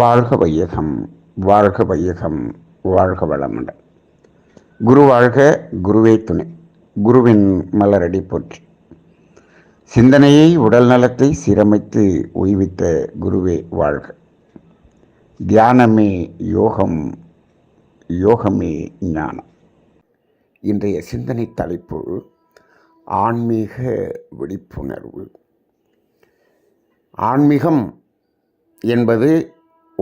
வாழ்க வையகம் வாழ்க வையகம் வாழ்க வளமுடன். குரு வாழ்க குருவே துணை. குருவின் மலரடி போற்றி. சிந்தனையை உடல் நலத்தை சீரமைத்து ஓய்வித்த குருவே வாழ்க. தியானமே யோகம் யோகமே ஞானம். இன்றைய சிந்தனை தலைப்பு ஆன்மீக விழிப்புணர்வு. ஆன்மீகம் என்பது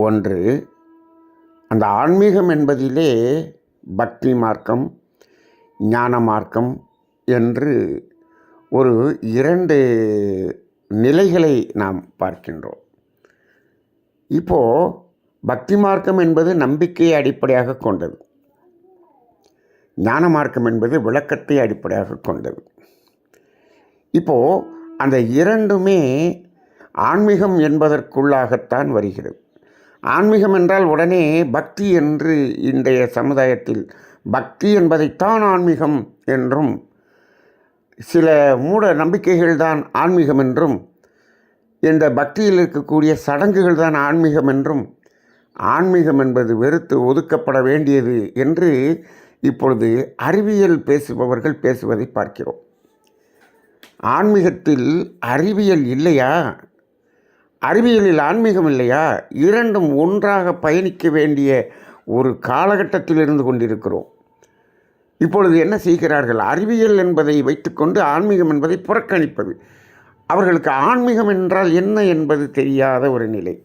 ஒன்று அந்த ஆன்மீகம் என்பதிலே பக்தி மார்க்கம் ஞான மார்க்கம் என்று ஒரு இரண்டு நிலைகளை நாம் பார்க்கின்றோம். இப்போது பக்தி மார்க்கம் என்பது நம்பிக்கையை அடிப்படையாக கொண்டது. ஞான மார்க்கம் என்பது விளக்கத்தை அடிப்படையாக கொண்டது. இப்போது அந்த இரண்டுமே ஆன்மீகம் என்பதற்குள்ளாகத்தான் வருகிறது. ஆன்மீகம் என்றால் உடனே பக்தி என்று இன்றைய சமுதாயத்தில் பக்தி என்பதைத்தான் ஆன்மீகம் என்றும் சில மூட நம்பிக்கைகள் தான் ஆன்மீகம் என்றும் இந்த பக்தியில் இருக்கக்கூடிய சடங்குகள் தான் ஆன்மீகம் என்றும் ஆன்மீகம் என்பது வெறுத்து ஒதுக்கப்பட வேண்டியது என்று இப்பொழுது அறிவியல் பேசுபவர்கள் பேசுவதை பார்க்கிறோம். ஆன்மீகத்தில் அறிவியல் இல்லையா? அறிவியலில் ஆன்மீகம் இல்லையா? இரண்டும் ஒன்றாக பயணிக்க வேண்டிய ஒரு காலகட்டத்தில் இருந்து கொண்டிருக்கிறோம். இப்பொழுது என்ன செய்கிறார்கள்? அறிவியல் என்பதை வைத்துக்கொண்டு ஆன்மீகம் என்பதை புறக்கணிப்பது. அவர்களுக்கு ஆன்மீகம் என்றால் என்ன என்பது தெரியாத ஒரு நிலை.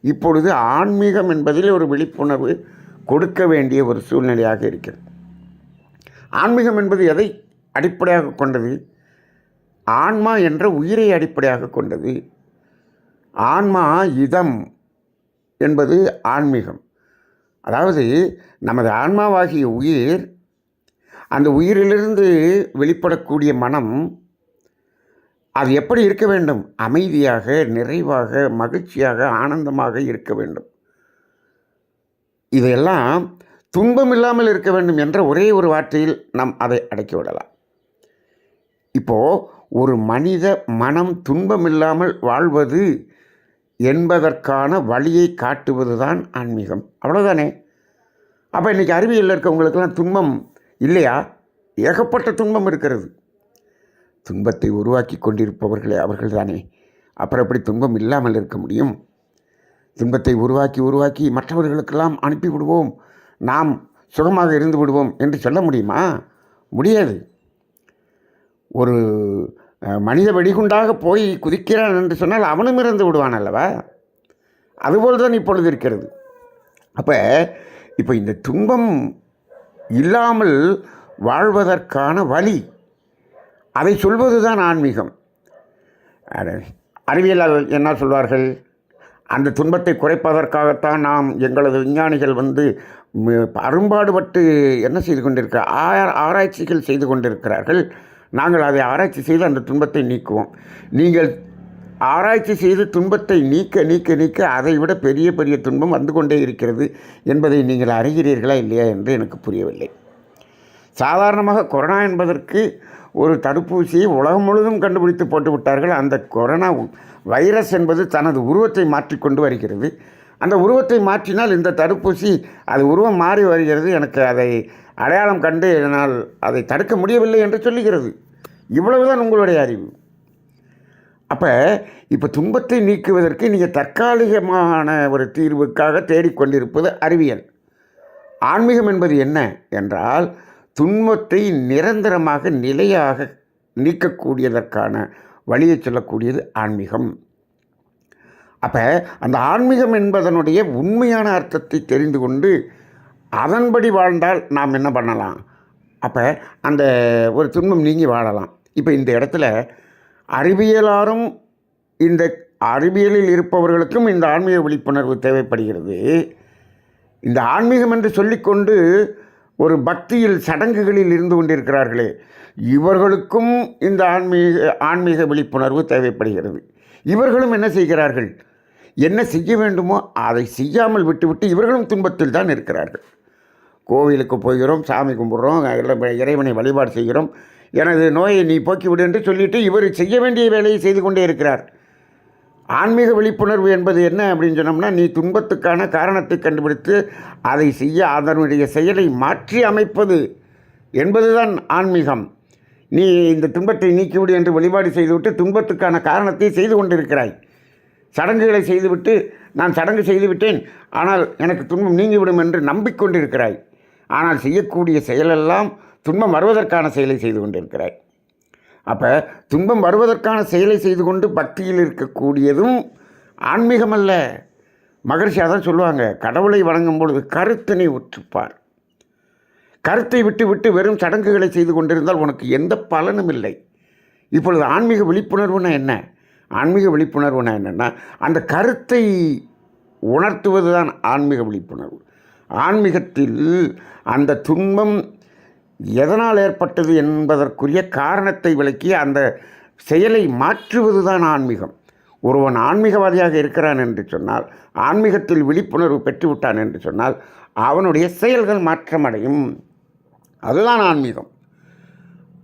இப்பொழுது ஆன்மீகம் என்பதில் ஒரு விழிப்புணர்வு கொடுக்க வேண்டிய ஒரு சூழ்நிலையாக இருக்கிறது. ஆன்மீகம் என்பது எதை அடிப்படையாக கொண்டது? ஆன்மா என்ற உயிரை அடிப்படையாக கொண்டது. ஆன்மா இதம் என்பது ஆன்மீகம். அதாவது நமது ஆன்மாவாகிய உயிர் அந்த உயிரிலிருந்து வெளிப்படக்கூடிய மனம் அது எப்படி இருக்க வேண்டும்? அமைதியாக நிறைவாக மகிழ்ச்சியாக ஆனந்தமாக இருக்க வேண்டும். இதையெல்லாம் துன்பம் இல்லாமல் இருக்க வேண்டும் என்ற ஒரே ஒரு வார்த்தையில் நாம் அதை அடக்கிவிடலாம் இப்போது ஒரு மனித மனம் துன்பம் இல்லாமல் வாழ்வது என்பதற்கான வழியை காட்டுவது தான் ஆன்மீகம். அவ்வளோதானே அப்போ இன்றைக்கி அறிவியலில் இருக்கவங்களுக்கெல்லாம் துன்பம் இல்லையா? ஏகப்பட்ட துன்பம் இருக்கிறது. துன்பத்தை உருவாக்கி கொண்டிருப்பவர்களே அவர்கள்தானே. அப்புறம் எப்படி துன்பம் இல்லாமல் இருக்க முடியும்? துன்பத்தை உருவாக்கி உருவாக்கி மற்றவர்களுக்கெல்லாம் அனுப்பி விடுவோம் நாம் சுகமாக இருந்து விடுவோம் என்று சொல்ல முடியுமா? முடியாது. ஒரு மனித வெடிகுண்டாக போய் குதிக்கிறான் என்று சொன்னால் அவனும் இறந்து விடுவான் அல்லவா? அதுபோல் தான் இப்பொழுது இருக்கிறது. அப்போ இப்போ இந்த துன்பம் இல்லாமல் வாழ்வதற்கான வழி அதை சொல்வது தான் ஆன்மீகம் அறிவியலாளர் என்ன சொல்வார்கள்? அந்த துன்பத்தை குறைப்பதற்காகத்தான் நாம் எங்களது விஞ்ஞானிகள் வந்து அரும்பாடுபட்டு என்ன செய்து கொண்டிருக்கிறார் ஆராய்ச்சிகள் செய்து கொண்டிருக்கிறார்கள். நாங்கள் அதை ஆராய்ச்சி செய்து அந்த துன்பத்தை நீக்குவோம். நீங்கள் ஆராய்ச்சி செய்து துன்பத்தை நீக்க நீக்க நீக்க அதை விட பெரிய பெரிய துன்பம் வந்து கொண்டே இருக்கிறது என்பதை நீங்கள் அறிகிறீர்களா இல்லையா என்று எனக்கு புரியவில்லை. சாதாரணமாக கொரோனா என்பதற்கு ஒரு தடுப்பூசியை உலகம் முழுவதும் கண்டுபிடித்து போட்டு விட்டார்கள். அந்த கொரோனா வைரஸ் என்பது தனது உருவத்தை மாற்றிக்கொண்டு வருகிறது. அந்த உருவத்தை மாற்றினால் இந்த தடுப்பூசி அது உருவம் மாறி வருகிறது. எனக்கு அதை அடையாளம் கண்டு இதனால் அதை தடுக்க முடியவில்லை என்று சொல்லுகிறது. இவ்வளவுதான் உங்களுடைய அறிவு. அப்போ இப்போ துன்பத்தை நீக்குவதற்கு நீங்கள் தற்காலிகமான ஒரு தீர்வுக்காக தேடிக்கொண்டிருப்பது அறிவியல். ஆன்மீகம் என்பது என்ன என்றால் துன்பத்தை நிரந்தரமாக நிலையாக நீக்கக்கூடியதற்கான வழியை சொல்லக்கூடியது ஆன்மீகம். அப்போ அந்த ஆன்மீகம் என்பதனுடைய உண்மையான அர்த்தத்தை தெரிந்து கொண்டு அதன்படி வாழ்ந்தால் நாம் என்ன பண்ணலாம்? அப்போ அந்த ஒரு துன்பம் நீங்கி வாழலாம். இப்போ இந்த இடத்துல அறிவியலாரும் இந்த அறிவியலில் இருப்பவர்களுக்கும் இந்த ஆன்மீக விழிப்புணர்வு தேவைப்படுகிறது. இந்த ஆன்மீகம் என்று சொல்லிக்கொண்டு ஒரு பக்தியில் சடங்குகளில் இருந்து கொண்டிருக்கிறார்களே இவர்களுக்கும் இந்த ஆன்மீக ஆன்மீக விழிப்புணர்வு தேவைப்படுகிறது. இவர்களும் என்ன செய்கிறார்கள்? என்ன செய்ய வேண்டுமோ அதை செய்யாமல் விட்டுவிட்டு இவர்களும் துன்பத்தில் தான் இருக்கிறார்கள். கோவிலுக்கு போகிறோம் சாமி கும்பிட்றோம் இறைவனை வழிபாடு செய்கிறோம். எனது நோயை நீ போக்கிவிடு என்று சொல்லிட்டு இவர் செய்ய வேண்டிய வேலையை செய்து கொண்டே இருக்கிறார். ஆன்மீக விழிப்புணர்வு என்பது என்ன அப்படின்னு சொன்னோம்னா நீ துன்பத்துக்கான காரணத்தை கண்டுபிடித்து அதை செய்ய அதனுடைய செயலை மாற்றி அமைப்பது என்பதுதான் ஆன்மீகம். நீ இந்த துன்பத்தை நீக்கிவிடு என்று வழிபாடு செய்துவிட்டு துன்பத்துக்கான காரணத்தை செய்து கொண்டிருக்கிறாய். சடங்குகளை செய்துவிட்டு நான் சடங்கு செய்துவிட்டேன் ஆனால் எனக்கு துன்பம் நீங்கிவிடும் என்று நம்பிக்கொண்டிருக்கிறாய். ஆனால் செய்யக்கூடிய செயலெல்லாம் துன்பம் வருவதற்கான செயலை செய்து கொண்டிருக்கிறாய். அப்போ துன்பம் வருவதற்கான செயலை செய்து கொண்டு பக்தியில் இருக்கக்கூடியதும் ஆன்மீகமல்ல. அல்ல மகர்ஷி அதான் சொல்லுவாங்க கடவுளை வணங்கும் பொழுது கருத்தினை உற்றுப்பார். கருத்தை விட்டு விட்டு வெறும் சடங்குகளை செய்து கொண்டிருந்தால் உனக்கு எந்த பலனும் இல்லை. இப்பொழுது ஆன்மீக விழிப்புணர்வுனா என்ன? ஆன்மீக விழிப்புணர்வுனா என்னென்னா அந்த கருத்தை உணர்த்துவது தான் ஆன்மீக விழிப்புணர்வு. ஆன்மீகத்தில் அந்த துன்பம் எதனால் ஏற்பட்டது என்பதற்குரிய காரணத்தை விளக்கி அந்த செயலை மாற்றுவது தான் ஆன்மீகம். ஒருவன் ஆன்மீகவாதியாக இருக்கிறான் என்று சொன்னால் ஆன்மீகத்தில் விழிப்புணர்வு பெற்றுவிட்டான் என்று சொன்னால் அவனுடைய செயல்கள் மாற்றமடையும். அதுதான் ஆன்மீகம்.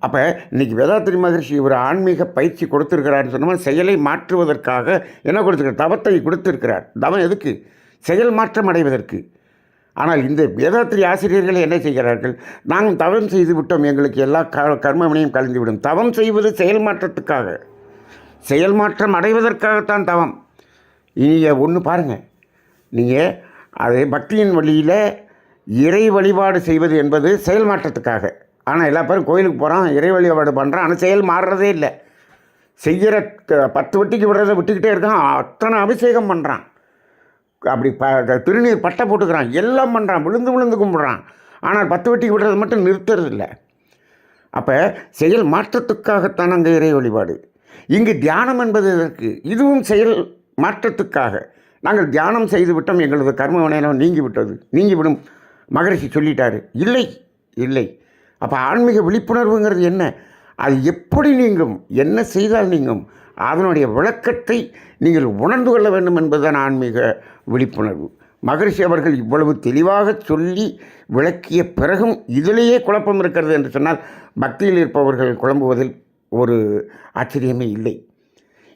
அப்போ இன்றைக்கி வேதாத்திரி மகர்ஷி ஒரு ஆன்மீக பயிற்சி கொடுத்துருக்கிறாருன்னு சொன்னால் செயலை மாற்றுவதற்காக என்ன கொடுத்துருக்கார் தவத்தை கொடுத்துருக்கிறார். தவம் எதுக்கு? செயல் மாற்றம் அடைவதற்கு ஆனால் இந்த வேதாத்திரி ஆசிரியர்கள் என்ன செய்கிறார்கள்? நாங்கள் தவம் செய்து விட்டோம் எங்களுக்கு எல்லா க கர்மவினையும் கலந்துவிடும் தவம் செய்வது செயல் மாற்றத்துக்காக. செயல் மாற்றம் அடைவதற்காகத்தான் தவம். நீங்கள் ஒன்று பாருங்கள் நீங்கள் அது பக்தியின் வழியில் இறை வழிபாடு செய்வது என்பது செயல் மாற்றத்துக்காக. ஆனால் எல்லா பேரும் கோயிலுக்கு போகிறான் இறை வழிபாடு பண்ணுறான் ஆனால் செயல் மாறுறதே இல்லை. செய்கிற பத்து வட்டிக்கு விடுறதை விட்டுக்கிட்டே இருக்கான் அத்தனை அபிஷேகம் பண்ணுறான் அப்படி ப திருநீர் பட்டை போட்டுக்கிறான். எல்லாம் பண்ணுறான் விழுந்து விழுந்து கும்பிட்றான். ஆனால் பத்து வட்டிக்கு விடுறது மட்டும் நிறுத்துறதில்லை. அப்போ செயல் மாற்றத்துக்காகத்தான் அங்கே இறை வழிபாடு. இங்கு தியானம் என்பது இதற்கு இதுவும் செயல் மாற்றத்துக்காக. நாங்கள் தியானம் செய்து விட்டோம். எங்களது கர்ம வினையெல்லாம் நீங்கி விட்டது நீங்கிவிடும். மகரிஷி சொல்லிட்டாரு. இல்லை இல்லை. அப்போ ஆன்மீக விழிப்புணர்வுங்கிறது என்ன? அது எப்படி நீங்கும்? என்ன செய்தால் நீங்கும்? அதனுடைய விளக்கத்தை நீங்கள் உணர்ந்து கொள்ள வேண்டும் என்பதுதான் ஆன்மீக விழிப்புணர்வு. மகரிஷி அவர்கள் இவ்வளவு தெளிவாக சொல்லி விளக்கிய பிறகும் இதிலேயே குழப்பம் இருக்கிறது என்று சொன்னால் பக்தியில் இருப்பவர்கள் குழம்புவதில் ஒரு ஆச்சரியமே இல்லை.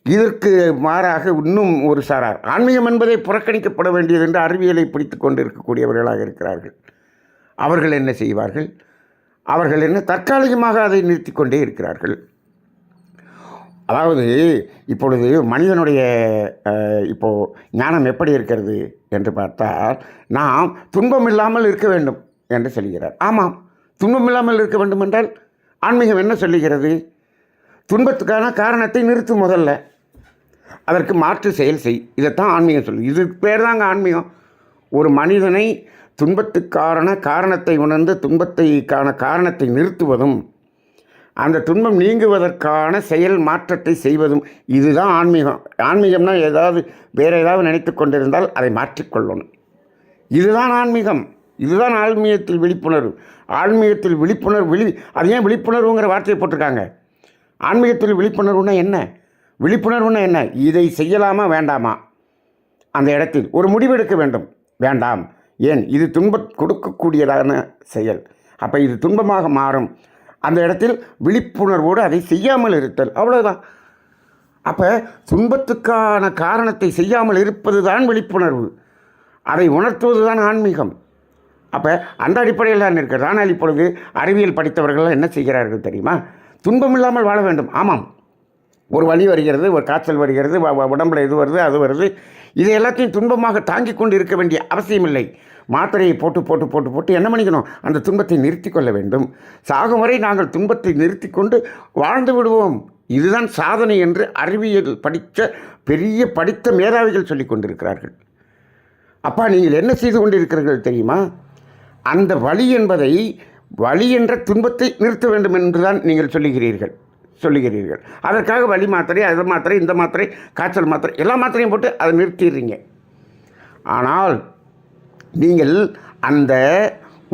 இதற்கு மாறாக இன்னும் ஒரு சாரார் ஆன்மீகம் என்பதை புறக்கணிக்கப்பட வேண்டியது என்று அறிவியலை பிடித்து கொண்டு இருக்கக்கூடியவர்களாக இருக்கிறார்கள். அவர்கள் என்ன செய்வார்கள்? அவர்கள் என்ன தற்காலிகமாக அதை நிறுத்தி கொண்டே இருக்கிறார்கள். அதாவது இப்பொழுது மனிதனுடைய இப்போது இப்போ ஞானம் எப்படி இருக்கிறது என்று பார்த்தால் நாம் துன்பம் இல்லாமல் இருக்க வேண்டும் என்று சொல்கிறார். ஆமாம் துன்பம் இல்லாமல் இருக்க வேண்டும் என்றால் ஆன்மீகம் என்ன சொல்லுகிறது? துன்பத்துக்கான காரணத்தை நிறுத்து முதல்ல. அதற்கு மாற்று செயல் செய். இதைத்தான் ஆன்மீகம் சொல்லு இது பேர் தாங்க ஆன்மீகம். ஒரு மனிதனை துன்பத்துக்கான காரணத்தை உணர்ந்து துன்பத்தைக்கான காரணத்தை நிறுத்துவதும் அந்த துன்பம் நீங்குவதற்கான செயல் மாற்றத்தை செய்வதும் இதுதான் ஆன்மீகம். ஆன்மீகம்னா ஏதாவது வேறு ஏதாவது நினைத்து கொண்டிருந்தால் அதை மாற்றிக்கொள்ளணும் இதுதான் ஆன்மீகம். இதுதான் ஆன்மீகத்தில் விழிப்புணர்வு. ஆன்மீகத்தில் விழிப்புணர்வு விழி அது ஏன் விழிப்புணர்வுங்கிற வார்த்தையை போட்டிருக்காங்க? ஆன்மீகத்தில் விழிப்புணர்வுனா என்ன? விழிப்புணர்வுனா என்ன? இதை செய்யலாமா வேண்டாமா? அந்த இடத்தில் ஒரு முடிவெடுக்க வேண்டும். வேண்டாம். ஏன்? இது துன்பம் கொடுக்கக்கூடியதான செயல். அப்போ இது துன்பமாக மாறும். இடத்தில் விழிப்புணர்வோடு அதை செய்யாமல் இருத்தல். அவ்வளோதான் அப்போ துன்பத்துக்கான காரணத்தை செய்யாமல் இருப்பது தான் விழிப்புணர்வு. அதை உணர்த்துவது தான் ஆன்மீகம். அப்போ அந்த அடிப்படையில் தான் இருக்கிறது. ஆனால் இப்பொழுது அறிவியல் படித்தவர்கள் என்ன செய்கிறார்கள் தெரியுமா? துன்பம் இல்லாமல் வாழ வேண்டும். ஆமாம். ஒரு வலி வருகிறது ஒரு காய்ச்சல் வருகிறது வ- உடம்புல இது வருது அது வருது. இது எல்லாத்தையும் துன்பமாக தாங்கி கொண்டு இருக்க வேண்டிய அவசியமில்லை. மாத்திரையை போட்டு போட்டு போட்டு போட்டு என்ன பண்ணிக்கணும்? அந்த துன்பத்தை நிறுத்தி கொள்ள வேண்டும். சாகும் வரை நாங்கள் துன்பத்தை நிறுத்தி கொண்டு வாழ்ந்து விடுவோம். இதுதான் சாதனை என்று அறிவியல் படித்த பெரிய படித்த மேதாவிகள் சொல்லிக் கொண்டிருக்கிறார்கள். அப்பா நீங்கள் என்ன செய்து கொண்டிருக்கிறீர்கள் தெரியுமா? அந்த வழி என்பதை வழி என்ற துன்பத்தை நிறுத்த வேண்டும் என்றுதான் நீங்கள் சொல்லுகிறீர்கள் சொல்லுகிறீர்கள். அதற்காக வழி மாத்திரை அது மாத்திரை இந்த மாத்திரை காய்ச்சல் மாத்திரை எல்லா மாத்திரையும் போட்டு அதை நிறுத்திடுறீங்க. ஆனால் நீங்கள் அந்த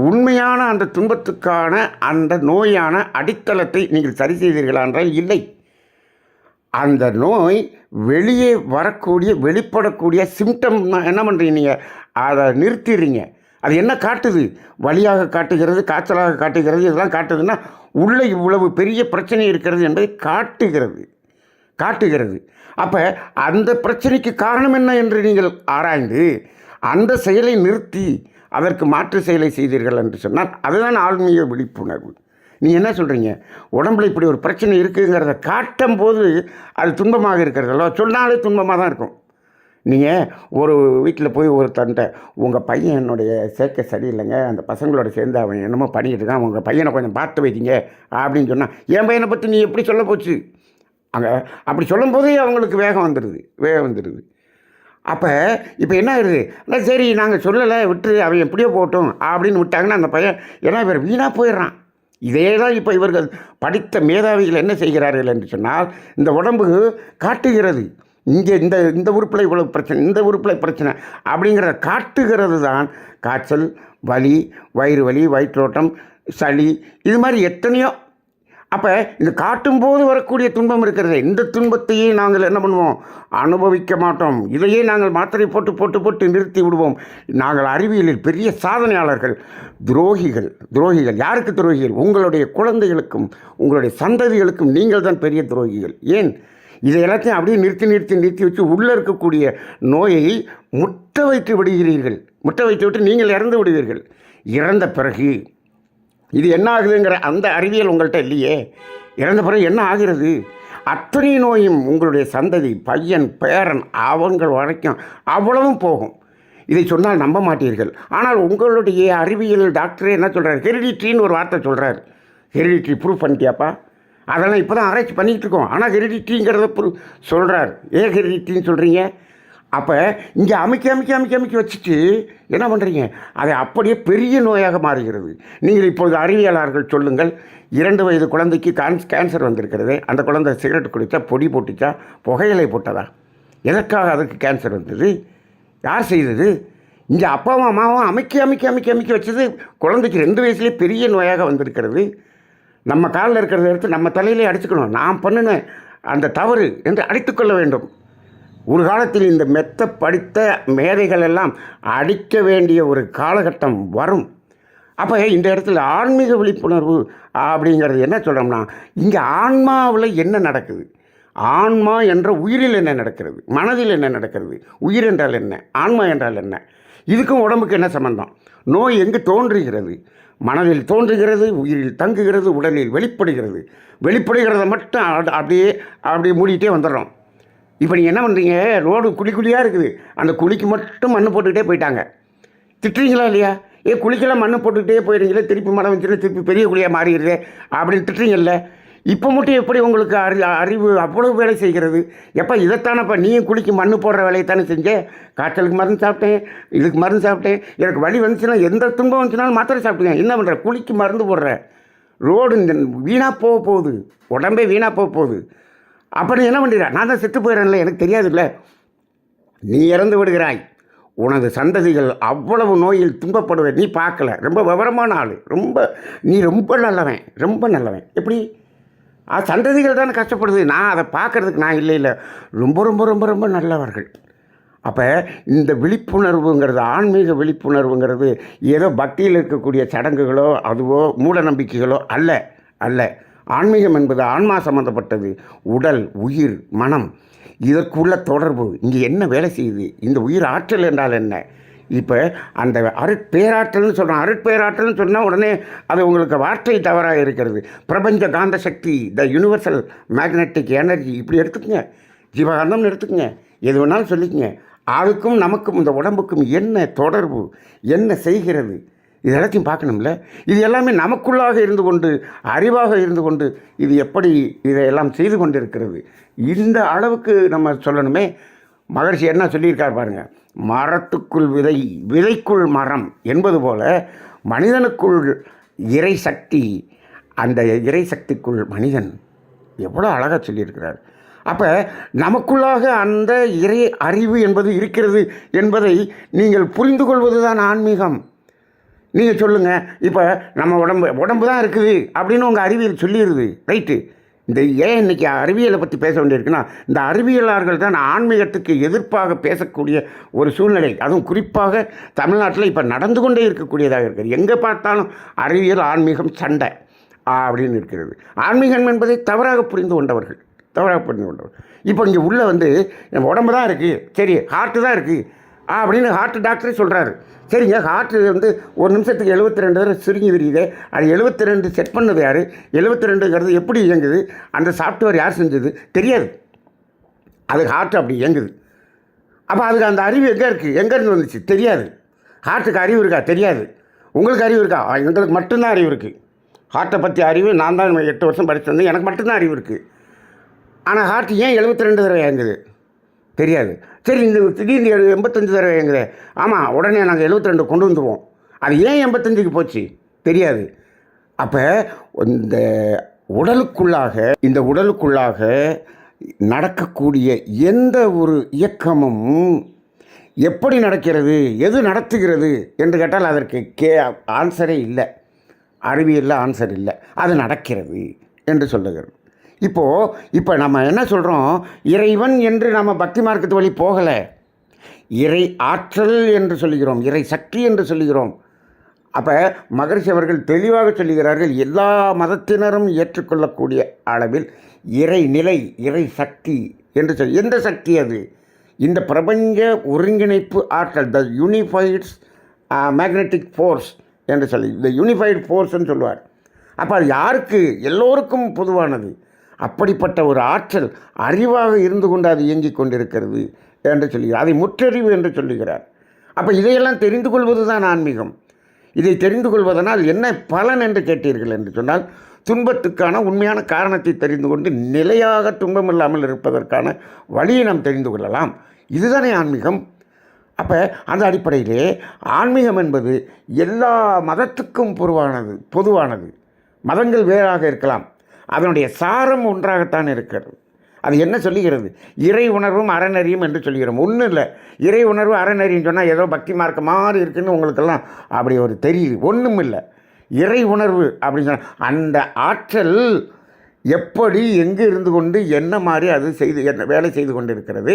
உண்மையான அந்த துன்பத்துக்கான அந்த நோயான அடித்தளத்தை நீங்கள் சரி செய்தீர்களா என்றால் இல்லை. அந்த நோய் வெளியே வரக்கூடிய வெளிப்படக்கூடிய சிம்டம் என்ன பண்ணுறீங்க நீங்கள் அதை நிறுத்திடுறீங்க. அது என்ன காட்டுது? வழியாக காட்டுகிறது காய்ச்சலாக காட்டுகிறது இதெல்லாம் காட்டுதுன்னா உள்ளே இவ்வளவு பெரிய பிரச்சனை இருக்கிறது என்பதை காட்டுகிறது. காட்டுகிறது. அப்போ அந்த பிரச்சனைக்கு காரணம் என்ன என்று நீங்கள் ஆராய்ந்து அந்த செயலை நிறுத்தி அதற்கு மாற்று செயலை செய்தீர்கள் என்று சொன்னால் அதுதான் ஆன்மீக விழிப்புணர்வு. நீ என்ன சொல்கிறீங்க உடம்புல இப்படி ஒரு பிரச்சனை இருக்குங்கிறத காட்டும் போது அது துன்பமாக இருக்கிறதல்லோ சொன்னாலே துன்பமாக தான் இருக்கும். நீங்கள் ஒரு வீட்டில் போய் ஒருத்தன்ட்ட உங்கள் பையன் என்னுடைய சேர்க்கை சரியில்லைங்க அந்த பசங்களோட சேர்ந்து அவன் என்னமோ பண்ணிக்கிட்டு இருக்கான் உங்கள் பையனை கொஞ்சம் பார்த்து வைக்கிங்க அப்படின்னு சொன்னால் என் பையனை பற்றி நீ எப்படி சொல்ல போச்சு? அங்கே அப்படி சொல்லும்போதே அவங்களுக்கு வேகம் வந்துடுது வேகம் வந்துடுது அப்போ இப்போ என்ன ஆயிடுது? இல்லை சரி நாங்கள் சொல்லலை விட்டு அவன் எப்படியோ போட்டோம் அப்படின்னு விட்டாங்கன்னா அந்த பையன் ஏன்னா இவர் வீணாக போயிடுறான். இதே தான் இப்போ இவர்கள் படித்த மேதாவிகள் என்ன செய்கிறார்கள் என்று சொன்னால் இந்த உடம்பு காட்டுகிறது. இங்கே இந்த இந்த உறுப்பில் இவ்வளவு பிரச்சனை இந்த உறுப்பில் பிரச்சனை அப்படிங்கிறத காட்டுகிறது தான் காய்ச்சல் வலி வயிறு வலி வயிற்றோட்டம் சளி இது மாதிரி எத்தனையோ அப்போ இந்த காட்டும்போது வரக்கூடிய துன்பம் இருக்கிறது இந்த துன்பத்தையே நாங்கள் என்ன பண்ணுவோம்? அனுபவிக்க மாட்டோம். இதையே நாங்கள் மாத்திரை போட்டு போட்டு போட்டு நிறுத்தி விடுவோம். நாங்கள் அறிவியலில் பெரிய சாதனையாளர்கள் துரோகிகள் துரோகிகள். யாருக்கு துரோகிகள்? உங்களுடைய குழந்தைகளுக்கும் உங்களுடைய சந்ததிகளுக்கும் நீங்கள் தான் பெரிய துரோகிகள். ஏன்? இதை எல்லாத்தையும் அப்படியே நிறுத்தி நிறுத்தி நிறுத்தி வச்சு உள்ளே இருக்கக்கூடிய நோயை முட்ட வைத்து விடுகிறீர்கள். முட்டை வைத்து விட்டு நீங்கள் இறந்து விடுவீர்கள். இறந்த பிறகு இது என்ன ஆகுதுங்கிற அந்த அறிவியல் உங்கள்கிட்ட இல்லையே. இறந்த பிறகு என்ன ஆகிறது? அத்தனை நோயும் உங்களுடைய சந்ததி பையன் பேரன் அவங்கள் வரைக்கும் அவ்வளவும் போகும். இதை சொன்னால் நம்ப மாட்டீர்கள். ஆனால் உங்களுடைய அறிவியல் டாக்டரே என்ன சொல்கிறார் ஹெரிடிட்ரின்னு ஒரு வார்த்தை சொல்கிறார் ஹெரிடிட்ரி ப்ரூவ் பண்ணிட்டியாப்பா? அதெல்லாம் இப்போ தான் ஆராய்ச்சி பண்ணிகிட்டு இருக்கோம். ஆனால் ஹெரிடிட்ரிங்கிறத ப்ரூவ் சொல்கிறார் ஏன் ஹெரிடிட்ரின்னு சொல்கிறீங்க அப்போ இங்கே அமைக்க அமைக்க அமைக்க அமைக்க வச்சுட்டு என்ன பண்ணுறீங்க அதை அப்படியே பெரிய நோயாக மாறுகிறது. நீங்கள் இப்பொழுது அறிவியலாளர்கள் சொல்லுங்கள் இரண்டு வயது குழந்தைக்கு கான்ஸ் கேன்சர் வந்திருக்கிறது. அந்த குழந்தை சிகரெட் குடித்தா பொடி போட்டுச்சா புகையிலை போட்டதா? எதற்காக அதுக்கு கேன்சர் வந்தது? யார் செய்தது? இங்கே அப்பாவும் அம்மாவும் அமைக்க அமைக்க அமைக்க அமைக்க வச்சது குழந்தைக்கு ரெண்டு வயசுலேயே பெரிய நோயாக வந்திருக்கிறது. நம்ம காலில் இருக்கிறத எடுத்து நம்ம தலையிலே அடிச்சுக்கணும். நான் பண்ணின அந்த தவறு என்று அடித்துக்கொள்ள வேண்டும். ஒரு காலத்தில் இந்த மெத்த படித்த மேதைகள் எல்லாம் அடிக்க வேண்டிய ஒரு காலகட்டம் வரும். அப்போ இந்த இடத்துல ஆன்மீக விழிப்புணர்வு அப்படிங்கிறது என்ன சொல்கிறோம்னா இங்கே ஆன்மாவில் என்ன நடக்குது? ஆன்மா என்ற உயிரில் என்ன நடக்கிறது? மனதில் என்ன நடக்கிறது? உயிர் என்றால் என்ன? ஆன்மா என்றால் என்ன? இதுக்கும் உடம்புக்கு என்ன சம்பந்தம்? நோய் எங்கு தோன்றுகிறது? மனதில் தோன்றுகிறது உயிரில் தங்குகிறது உடலில் வெளிப்படுகிறது. வெளிப்படுகிறத மட்டும் அப்படியே அப்படியே மூடிட்டே வந்துடுறோம். இப்போ நீங்கள் என்ன பண்ணுறீங்க ரோடு குழி குழியாக இருக்குது. அந்த குழிக்கு மட்டும் மண் போட்டுக்கிட்டே போயிட்டாங்க. திட்டுறீங்களா இல்லையா? ஏ குழிக்கெல்லாம் மண் போட்டுக்கிட்டே போயிடுறீங்களே திருப்பி மழை வந்துச்சுன்னா திருப்பி பெரிய குழியாக மாறிடுது அப்படின்னு திட்டுறீங்கல்ல? இப்போ மட்டும் எப்படி உங்களுக்கு அறி அறிவு அவ்வளவு வேலை செய்கிறது? எப்போ இதைத்தானப்பா நீயும் குளிக்கு மண் போடுற வேலையை தானே செஞ்சேன் காய்ச்சலுக்கு மருந்து சாப்பிட்டேன் இதுக்கு மருந்து சாப்பிட்டேன். எனக்கு வழி வந்துச்சுன்னா எந்த துன்பம் வந்துச்சுனாலும் மாத்திரை சாப்பிட்டேன் என்ன பண்ணுற குளிக்கு மருந்து போடுற. ரோடு இந்த வீணாக போக போகுது. உடம்பே வீணாக போக போகுது. அப்படி என்ன பண்ணுற நான் தான் செத்து போயிடறேன்ல எனக்கு தெரியாதுல்ல. நீ இறந்து விடுகிறாய். உனது சந்ததிகள் அவ்வளவு நோயில் துன்பப்படுவதை நீ பார்க்கல. ரொம்ப விவரமான ஆள். ரொம்ப நீ ரொம்ப நல்லவன். ரொம்ப நல்லவன். எப்படி? ஆ சந்ததிகள் தானே கஷ்டப்படுது. நான் அதை பார்க்கறதுக்கு நான் இல்லை இல்லை. ரொம்ப ரொம்ப ரொம்ப ரொம்ப நல்லவர்கள். அப்போ இந்த விழிப்புணர்வுங்கிறது ஆன்மீக விழிப்புணர்வுங்கிறது ஏதோ பக்தியில் இருக்கக்கூடிய சடங்குகளோ அதுவோ மூட நம்பிக்கைகளோ அல்ல அல்ல. ஆன்மீகம் என்பது ஆன்மா சம்மந்தப்பட்டது உடல் உயிர் மனம். இதற்குள்ள தொடர்பு. இங்கே என்ன வேலை செய்யுது? இந்த உயிர் ஆற்றல் என்றால் என்ன? இப்போ அந்த அருட்பேராற்றல்னு சொல்கிறோம் அருட்பேராற்றல்னு சொன்னால் உடனே அது உங்களுக்கு வார்த்தை தவறாக இருக்கிறது. பிரபஞ்ச காந்த சக்தி த யுனிவர்சல் மேக்னெட்டிக் எனர்ஜி இப்படி எடுத்துக்கங்க. ஜீவகாந்தம்னு எடுத்துக்கங்க. எது வேணாலும் சொல்லிக்கங்க. அதுக்கும் நமக்கும் இந்த உடம்புக்கும் என்ன தொடர்பு? என்ன செய்கிறது? இது எல்லாத்தையும் பார்க்கணும்ல? இது எல்லாமே நமக்குள்ளாக இருந்து கொண்டு அறிவாக இருந்து கொண்டு இது எப்படி இதையெல்லாம் செய்து கொண்டிருக்கிறது? இந்த அளவுக்கு நம்ம சொல்லணுமே. மகர்ஷி என்ன சொல்லியிருக்கார் பாருங்கள் மரத்துக்குள் விதை விதைக்குள் மரம் என்பது போல மனிதனுக்குள் இறை சக்தி அந்த இறை சக்திக்குள் மனிதன் எவ்வளோ அழகாக சொல்லியிருக்கிறார். அப்போ நமக்குள்ளாக அந்த இறை அறிவு என்பது இருக்கிறது என்பதை நீங்கள் புரிந்து கொள்வது தான் ஆன்மீகம். நீங்கள் சொல்லுங்கள் இப்போ நம்ம உடம்பு உடம்பு தான் இருக்குது அப்படின்னு உங்கள் அறிவியல் சொல்லிடுது ரைட்டு இந்த ஏன் இன்னைக்கு அறிவியலை பற்றி பேச வேண்டியிருக்குன்னா இந்த அறிவியலாளர்கள் தான் ஆன்மீகத்துக்கு எதிர்ப்பாக பேசக்கூடிய ஒரு சூழ்நிலை. அதுவும் குறிப்பாக தமிழ்நாட்டில் இப்போ நடந்து கொண்டே இருக்கக்கூடியதாக இருக்குது. எங்கே பார்த்தாலும் அறிவியல் ஆன்மீகம் சண்டை அப்படின்னு இருக்கிறது. ஆன்மீகம் என்பதை தவறாக புரிந்து கொண்டவர்கள். தவறாக புரிந்து கொண்டவர்கள். இப்போ இங்கே உள்ளே வந்து உடம்பு தான் இருக்குது சரி ஹார்ட்டு தான் இருக்குது அப்படின்னு ஹார்ட் டாக்டரே சொல்கிறாரு சரிங்க ஹார்ட் வந்து ஒரு நிமிஷத்துக்கு எழுபத்தி ரெண்டு தடவை சுருங்கி விரியுது. அது எழுபத்தி ரெண்டு செட் பண்ணது யார்? எழுபத்தி ரெண்டுங்கிறது எப்படி இயங்குது? அந்த சாஃப்ட்வேர் யார் செஞ்சது? தெரியாது. அது ஹார்ட் அப்படி இயங்குது. அப்போ அதுக்கு அந்த அறிவு எங்கே இருக்குது எங்கேருந்து வந்துச்சு? தெரியாது. ஹார்ட்டுக்கு அறிவு இருக்கா? தெரியாது. உங்களுக்கு அறிவு இருக்கா? எங்களுக்கு மட்டும்தான் அறிவு இருக்குது ஹார்ட்டை பற்றி அறிவு நான் தான் எட்டு வருஷம் படிச்சிருந்தேன். எனக்கு மட்டும்தான் அறிவு இருக்குது ஆனால் ஹார்ட் ஏன் எழுபத்தி ரெண்டு தடவை இயங்குது? தெரியாது. சரி இந்த திடீர்னு எண்பத்தஞ்சு தடவை இயங்குது ஆமாம் உடனே நாங்கள் எழுபத்தி ரெண்டு கொண்டு வந்துடுவோம் அது ஏன் எண்பத்தஞ்சுக்கு போச்சு? தெரியாது. அப்போ இந்த உடலுக்குள்ளாக இந்த உடலுக்குள்ளாக நடக்கக்கூடிய எந்த ஒரு இயக்கமும் எப்படி நடக்கிறது எது நடத்துகிறது என்று கேட்டால் அதற்கு கே ஆன்சரே இல்லை. அறிவியலில் ஆன்சர் இல்லை. அது நடக்கிறது என்று சொல்லுகிறோம். இப்போது இப்போ நம்ம என்ன சொல்கிறோம் இறைவன் என்று நம்ம பக்தி மார்க்கத்து வழி போகலை. இறை ஆற்றல் என்று சொல்லுகிறோம். இறை சக்தி என்று சொல்லுகிறோம். அப்போ மகரிஷி அவர்கள் தெளிவாக சொல்லுகிறார்கள் எல்லா மதத்தினரும் ஏற்றுக்கொள்ளக்கூடிய அளவில் இறை நிலை இறை சக்தி என்று சொல் எந்த சக்தி அது? இந்த பிரபஞ்ச ஒருங்கிணைப்பு ஆற்றல் த யூனிஃபைட்ஸ் மேக்னெட்டிக் ஃபோர்ஸ் என்று சொல்லி இந்த யூனிஃபைடு ஃபோர்ஸ்ன்னு சொல்லுவார். அப்போ அது யாருக்கு? எல்லோருக்கும் பொதுவானது. அப்படிப்பட்ட ஒரு ஆற்றல் அறிவாக இருந்து கொண்டு அது இயங்கிக் கொண்டிருக்கிறது என்று சொல்லுகிறார். அதை முற்றறிவு என்று சொல்லுகிறார். அப்போ இதையெல்லாம் தெரிந்து கொள்வது தான் ஆன்மீகம். இதை தெரிந்து கொள்வதனால் என்ன பலன் என்று கேட்டீர்கள் என்று சொன்னால் துன்பத்துக்கான உண்மையான காரணத்தை தெரிந்து கொண்டு நிலையாக துன்பம் இல்லாமல் இருப்பதற்கான வழியை நாம் தெரிந்து கொள்ளலாம். இதுதானே ஆன்மீகம். அப்போ அந்த அடிப்படையிலே ஆன்மீகம் என்பது எல்லா மதத்துக்கும் பொதுவானது பொதுவானது. மதங்கள் வேறாக இருக்கலாம். அதனுடைய சாரம் ஒன்றாகத்தான் இருக்கிறது. அது என்ன சொல்லுகிறது? இறை உணர்வும் அறநெறியும் என்று சொல்லுகிறோம். ஒன்றும் இல்லை. இறை உணர்வு அறநெறின்னு சொன்னால் ஏதோ பக்தி மார்க்க மாதிரி இருக்குதுன்னு உங்களுக்கெல்லாம் அப்படி ஒரு தெரியுது. ஒன்றும் இல்லை. இறை உணர்வு அப்படின்னு சொன்னால் அந்த ஆற்றல் எப்படி எங்கே இருந்து கொண்டு என்ன மாதிரி அது செய்து என்ன வேலை செய்து கொண்டு இருக்கிறது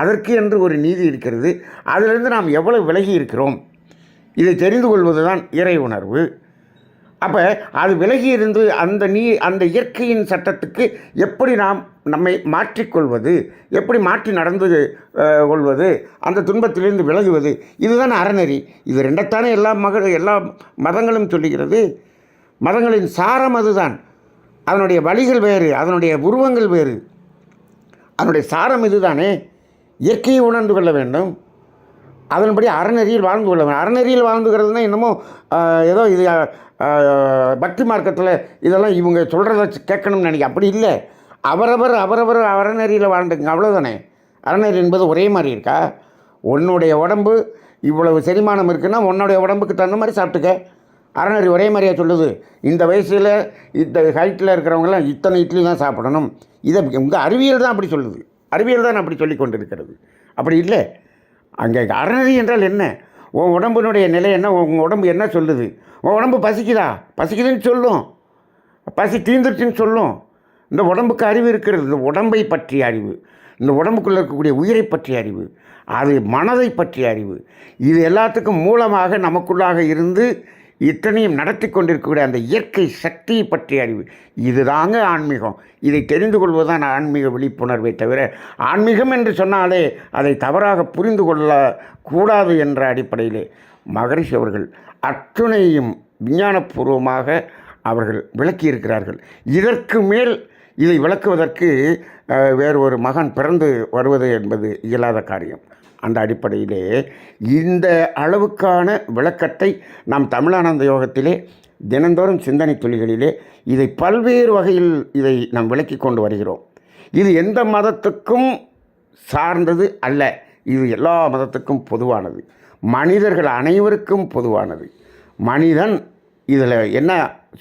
அதற்கு என்று ஒரு நீதி இருக்கிறது அதிலிருந்து நாம் எவ்வளவு விலகி இருக்கிறோம்? இதை தெரிந்து கொள்வது தான் இறை உணர்வு. அப்போ அது விலகி இருந்து அந்த நீ அந்த இயற்கையின் சட்டத்துக்கு எப்படி நாம் நம்மை மாற்றிக்கொள்வது எப்படி மாற்றி நடந்து கொள்வது அந்த துன்பத்திலிருந்து விலகுவது இதுதான் அறநெறி. இது ரெண்டைத்தானே எல்லா மக எல்லா மதங்களும் சொல்லுகிறது. மதங்களின் சாரம் அதுதான். அதனுடைய வழிகள் வேறு அதனுடைய உருவங்கள் வேறு. அதனுடைய சாரம் இதுதானே. இயற்கையை உணர்ந்து கொள்ள வேண்டும். அதன்படி அறநெறியில் வாழ்ந்து கொள்ள வேண்டும். அறநெறியில் வாழ்ந்துகிறதுனா என்னமோ ஏதோ இது பக்தி மார்க்கத்தில் இதெல்லாம் இவங்க சொல்கிறத கேட்கணும்னு நினைக்க அப்படி இல்லை. அவரவர் அவரவர் அறநெறியில் வாழ்ந்துங்க அவ்வளோதானே அறநெறி என்பது ஒரே மாதிரி இருக்கா? உன்னுடைய உடம்பு இவ்வளவு செரிமானம் இருக்குன்னா உன்னுடைய உடம்புக்கு தகுந்த மாதிரி சாப்பிட்டுக்க. அறநெறி ஒரே மாதிரியா சொல்லுது. இந்த வயசில் இந்த ஹைட்டில் இருக்கிறவங்களாம் இத்தனை இட்லி தான் சாப்பிடணும். இதை உங்கள் அறிவியல் தான் அப்படி சொல்லுது. அறிவியல் தான் அப்படி சொல்லி கொண்டிருக்கிறது. அப்படி இல்லை. அங்கே அறநெறி என்றால் என்ன? உன் உடம்பினுடைய நிலை என்ன? உன் உடம்பு என்ன சொல்லுது? உன் உடம்பு பசிக்குதா? பசிக்குதுன்னு சொல்லும். பசி தீந்துருச்சுன்னு சொல்லும். இந்த உடம்புக்கு அறிவு இருக்கிறது. இந்த உடம்பை பற்றிய அறிவு. இந்த உடம்புக்குள்ளே இருக்கக்கூடிய உயிரை பற்றிய அறிவு. அது மனதை பற்றிய அறிவு. இது எல்லாத்துக்கும் மூலமாக நமக்குள்ளாக இருந்து இத்தனையும் நடத்தி கொண்டிருக்கக்கூடிய அந்த இயற்கை சக்தியை பற்றிய அறிவு. இதுதாங்க ஆன்மீகம். இதை தெரிந்து கொள்வதுதான் ஆன்மீக விழிப்புணர்வை தவிர ஆன்மீகம் என்று சொன்னாலே அதை தவறாக புரிந்து கொள்ளக்கூடாது என்ற அடிப்படையிலே மகரிஷி அவர்கள் அத்துணையும் விஞ்ஞானபூர்வமாக அவர்கள் விளக்கியிருக்கிறார்கள். இதற்கு மேல் இதை விளக்குவதற்கு வேறு ஒரு மகன் பிறந்து வருவது என்பது இயலாத காரியம். அந்த அடிப்படையிலே இந்த அளவுக்கான விளக்கத்தை நாம் தமிழானந்த யோகத்திலே தினந்தோறும் சிந்தனை துளிகளிலே இதை பல்வேறு வகையில் இதை நாம் விளக்கி கொண்டு வருகிறோம். இது எந்த மதத்துக்கும் சார்ந்தது அல்ல. இது எல்லா மதத்துக்கும் பொதுவானது. மனிதர்கள் அனைவருக்கும் பொதுவானது. மனிதன் இதில் என்ன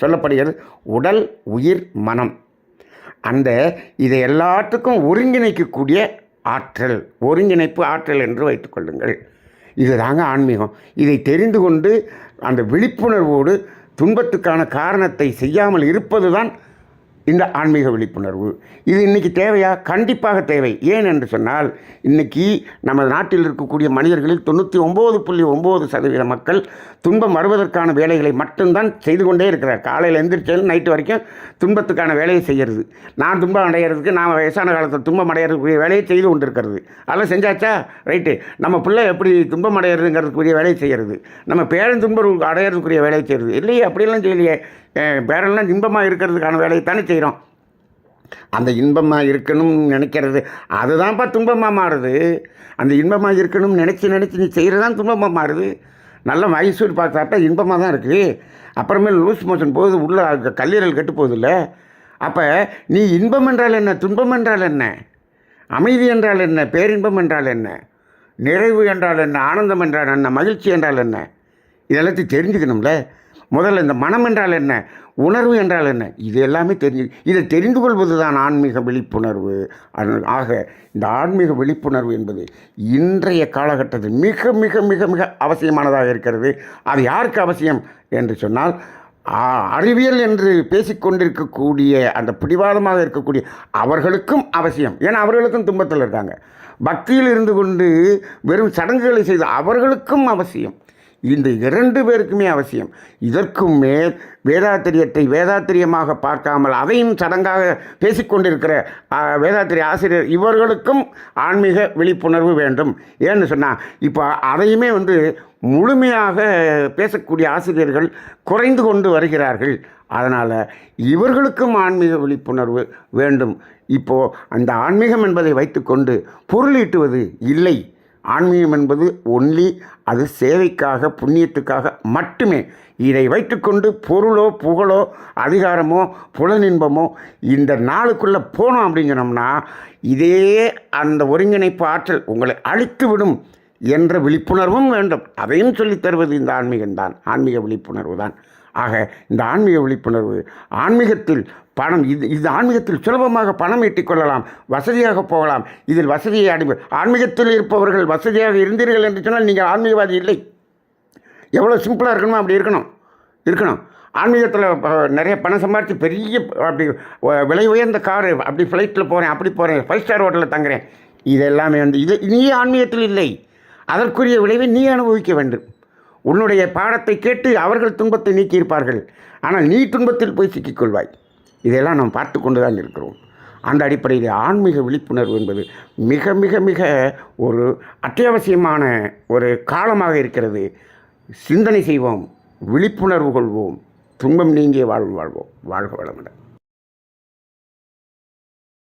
சொல்லப்படுகிறது? உடல் உயிர் மனம். அந்த இதை எல்லாத்துக்கும் ஒருங்கிணைக்கக்கூடிய ஆற்றல் ஒருங்கிணைப்பு ஆற்றல் என்று வைத்துக்கொள்ளுங்கள் இதுதாங்க ஆன்மீகம். இதை தெரிந்து கொண்டு அந்த விழிப்புணர்வோடு துன்பத்துக்கான காரணத்தை செய்யாமல் இருப்பது தான் இந்த ஆன்மீக விழிப்புணர்வு. இது இன்றைக்கி தேவையா? கண்டிப்பாக தேவை. ஏன் என்று சொன்னால் இன்றைக்கி நம்ம நாட்டில் இருக்கக்கூடிய மனிதர்களில் தொண்ணூற்றி ஒம்பது புள்ளி ஒம்பது சதவீத மக்கள் துன்பம் வருவதற்கான வேலைகளை மட்டும்தான் செய்து கொண்டே இருக்கிறார். காலையில் எந்திரிச்சேன் நைட்டு வரைக்கும் துன்பத்துக்கான வேலையை செய்கிறது நான் துன்பம் அடையிறதுக்கு நான் வயசான காலத்தில் துன்பம் அடையிறதுக்குரிய வேலையை செய்து கொண்டிருக்கிறது. அதெல்லாம் செஞ்சாச்சா? ரைட்டு நம்ம பிள்ளை எப்படி துன்பம் அடையிறதுங்கிறதுக்குரிய வேலையை செய்கிறது நம்ம பேரன் துன்பம் அடையிறதுக்குரிய வேலையை செய்கிறது இல்லையே அப்படியெல்லாம் செய்யலையே. பேரெல்லாம் இன்பமாக இருக்கிறதுக்கான வேலையை தானே செய்கிறோம் அந்த இன்பமாக இருக்கணும்னு நினைக்கிறது அதுதான்ப்பா துன்பமாக மாறுது. அந்த இன்பமாக இருக்கணும்னு நினச்சி நினச்சி நீ செய்கிறதான் துன்பமாக மாறுது. நல்ல மைசூர் பாக்கு சாப்பிட்டா இன்பமாக தான் இருக்குது அப்புறமே லூஸ் மோஷன் போகுது உள்ள கல்லீரல் கெட்டு போகுதுல்ல. அப்போ நீ இன்பம் என்றால் என்ன துன்பம் என்றால் என்ன? அமைதி என்றால் என்ன பேரின்பம் என்றால் என்ன? நிறைவு என்றால் என்ன ஆனந்தம் என்றால் என்ன மகிழ்ச்சி என்றால் என்ன? இதெல்லாத்தையும் தெரிஞ்சுக்கணும்ல. முதல்ல இந்த மனம் என்றால் என்ன? உணர்வு என்றால் என்ன? இது எல்லாமே தெரிஞ்சு இதை தெரிந்து கொள்வது தான் ஆன்மீக விழிப்புணர்வு. ஆக இந்த ஆன்மீக விழிப்புணர்வு என்பது இன்றைய காலகட்டத்தில் மிக மிக மிக மிக அவசியமானதாக இருக்கிறது. அது யாருக்கு அவசியம்? என்று சொன்னால் அறிவியல் என்று பேசிக்கொண்டிருக்கக்கூடிய அந்த பிடிவாதமாக இருக்கக்கூடிய அவர்களுக்கும் அவசியம். ஏன்னா அவர்களுக்கும் துன்பத்தில் இருக்காங்க. பக்தியில் இருந்து கொண்டு வெறும் சடங்குகளை செய்த அவர்களுக்கும் அவசியம். இந்த இரண்டு பேருக்குமே அவசியம். இதற்கும் மேல் வேதாத்திரியத்தை வேதாத்திரியமாக பார்க்காமல் அதையும் சடங்காக பேசிக்கொண்டிருக்கிற வேதாத்திரிய ஆசிரியர் இவர்களுக்கும் ஆன்மீக விழிப்புணர்வு வேண்டும். ஏன்னு சொன்னால் இப்போ அதையுமே வந்து முழுமையாக பேசக்கூடிய ஆசிரியர்கள் குறைந்து கொண்டு வருகிறார்கள். அதனால் இவர்களுக்கும் ஆன்மீக விழிப்புணர்வு வேண்டும். இப்போது அந்த ஆன்மீகம் என்பதை வைத்துக்கொண்டு பொருளீட்டுவது இல்லை. ஆன்மீகம் என்பது ஒன்லி அது சேவைக்காக புண்ணியத்துக்காக மட்டுமே. இதை வைத்துக்கொண்டு பொருளோ புகழோ அதிகாரமோ புலனின்பமோ இந்த நாளுக்குள்ளே போனோம் அப்படிங்கிறோம்னா இதே அந்த ஒருங்கிணைப்பு ஆற்றல் உங்களை அழித்துவிடும் என்ற விழிப்புணர்வும் வேண்டும். அதையும் சொல்லித் தருவது இந்த ஆன்மீகம்தான். ஆன்மீக விழிப்புணர்வு தான் ஆக இந்த ஆன்மீக விழிப்புணர்வு ஆன்மீகத்தில் பணம் இது இது ஆன்மீகத்தில் சுலபமாக பணம் ஈட்டிக்கொள்ளலாம் வசதியாக போகலாம். இதில் வசதியை அடைவு ஆன்மீகத்தில் இருப்பவர்கள் வசதியாக இருந்தீர்கள் என்று சொன்னால் நீங்கள் ஆன்மீகவாதி இல்லை. எவ்வளோ சிம்பிளாக இருக்கணுமோ அப்படி இருக்கணும் இருக்கணும். ஆன்மீகத்தில் நிறைய பணம் சம்பாரித்து பெரிய அப்படி விலை உயர்ந்த காரு அப்படி ஃப்ளைட்டில் போகிறேன் அப்படி போகிறேன் ஃபைவ் ஸ்டார் ஹோட்டலில் தங்குறேன். இது எல்லாமே வந்து இது நீ ஆன்மீகத்தில் இல்லை. அதற்குரிய விளைவை நீ அனுபவிக்க வேண்டும். உன்னுடைய பாடத்தை கேட்டு அவர்கள் துன்பத்தை நீக்கியிருப்பார்கள். ஆனால் நீ துன்பத்தில் போய் சிக்கிக்கொள்வாய் இதெல்லாம் நாம் பார்த்து கொண்டு தான் இருக்கிறோம். அந்த அடிப்படையில் ஆன்மீக விழிப்புணர்வு என்பது மிக மிக மிக ஒரு அத்தியாவசியமான ஒரு காலமாக இருக்கிறது. சிந்தனை செய்வோம் விழிப்புணர்வு கொள்வோம் துன்பம் நீங்கிய வாழ்வு வாழ்வோம். வாழ்க வளமுடன்.